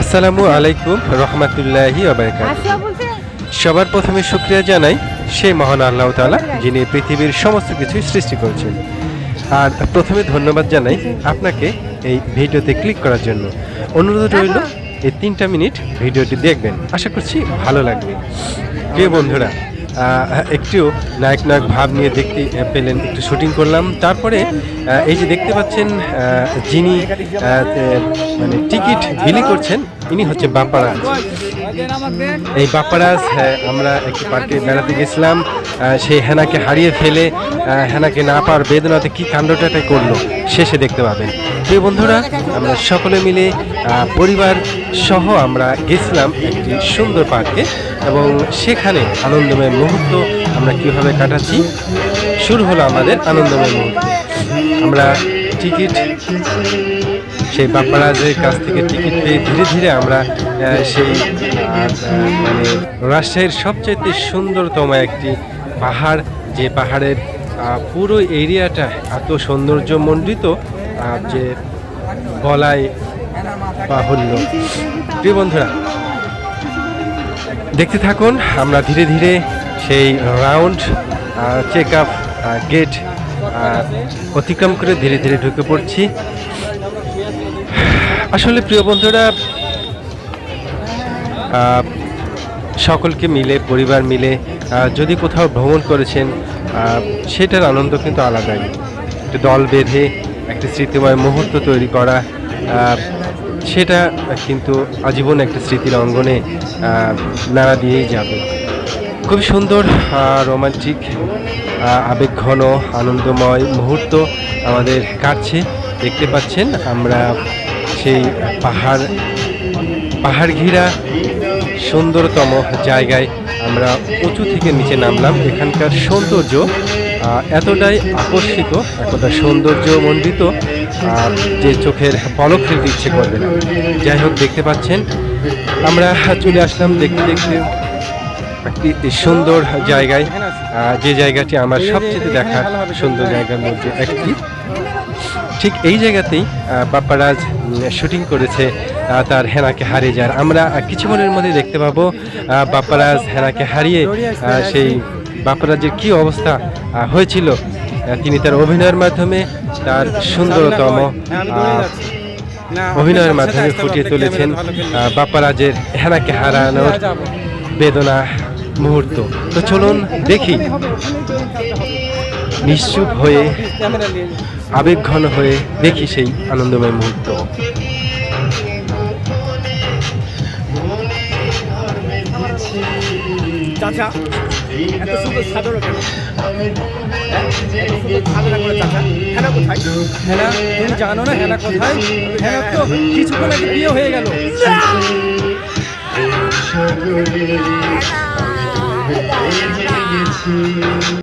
আসসালামু আলাইকুম রহমতুল্লাহি সবার প্রথমে শুক্রিয়া জানাই সেই মহান আল্লাহ তালা যিনি পৃথিবীর সমস্ত কিছুই সৃষ্টি করেছেন। আর প্রথমে ধন্যবাদ জানাই আপনাকে এই ভিডিওতে ক্লিক করার জন্য। অনুরোধ রইল এই তিনটা মিনিট ভিডিওটি দেখবেন। আশা করছি ভালো লাগবে। প্রিয় বন্ধুরা একটু নায়ক নায়ক ভাব নিয়ে দেখতে পেলেন, একটু শুটিং করলাম। তারপরে এই যে দেখতে পাচ্ছেন যিনি মানে টিকিট বিলি করছেন ইনি হচ্ছে বাপ্পারাজ। এই বাপ্পারাজ আমরা একটি পার্কে বেড়াতে গেছিলাম। সেই হেনাকে হারিয়ে ফেলে হেনাকে না পাওয়ার বেদনাতে কি কাণ্ডটাটাই করল, শেষে দেখতে পাবেন। প্রিয় বন্ধুরা, আমরা সকলে মিলে পরিবার সহ আমরা গেছিলাম একটি সুন্দর পার্কে এবং সেখানে আনন্দময় মুহূর্ত আমরা কীভাবে কাটাচ্ছি, শুরু হলো আমাদের আনন্দময় মুহূর্ত। আমরা টিকিট সেই বাপ্পারাজের কাছ থেকে টিকিট পেয়ে ধীরে ধীরে আমরা সেই মানে রাজশাহীর সবচেয়ে সুন্দরতম একটি পাহাড়, যে পাহাড়ের পুরো এরিয়াটা এত সৌন্দর্যমণ্ডিত যে বলাই বাহুল্য। প্রিয় বন্ধুরা, দেখতে থাকুন, আমরা ধীরে ধীরে সেই রাউন্ড চেক আপ গেট অতিক্রম করে ধীরে ধীরে ঢুকে পড়ছি। আসলে প্রিয় বন্ধুরা সকলকে মিলে, পরিবার মিলে যদি কোথাও ভ্রমণ করেছেন সেটার আনন্দ কিন্তু আলাদাই। একটু দল বেঁধে, একটা স্মৃতিময় মুহূর্ত তৈরি করা সেটা কিন্তু আজীবন একটা স্মৃতির অঙ্গনে নাড়া দিয়েই যাবে। খুব সুন্দর রোমান্টিক আবেগঘন আনন্দময় মুহূর্ত আমাদের কাটছে। দেখতে পাচ্ছেন আমরা সেই পাহাড় পাহাড় ঘিরা সুন্দরতম জায়গায় আমরা উঁচু থেকে নিচে নামলাম। এখানকার সৌন্দর্য এতটাই আকর্ষিত এতটা সৌন্দর্যমণ্ডিত আহ, যে চোখের পলক ফেলতে ইচ্ছে করবে না। যাই হোক দেখতে পাচ্ছেন আমরা চলে আসলাম দেখতে দেখতে সুন্দর জায়গায় যে জায়গাটি আমার সবচেয়ে দেখার সুন্দর জায়গার মধ্যে একটি। ঠিক এই জায়গাতেই বাপ্পারাজ শুটিং করেছে তার হেনাকে হারিয়ে যার আমরা কিছুক্ষণের মধ্যে দেখতে পাবো বাপ্পারাজ হেনাকে হারিয়ে সেই বাপ্পারাজের কি অবস্থা হয়েছিল। তিনি তার অভিনয়ের মাধ্যমে তার সুন্দরতম অভিনয়ের মাধ্যমে ফুটিয়ে তুলেছেন বাপ্পারাজের হেনাকে হারানোর বেদনা। মুহূর্ত। তো চলুন দেখি। নিশ্চুপ হয়ে আবেগঘন হয়ে দেখি সেই আনন্দময় মুহূর্ত। চাচা এত সুন্দর কেন হ্যাঁ? হেনা কোথায়? হেনা তুমি জানো না হেনা কোথায়? হেনা তো কিছুক্ষণ আগে বিয়ে হয়ে গেল। Mm-hmm.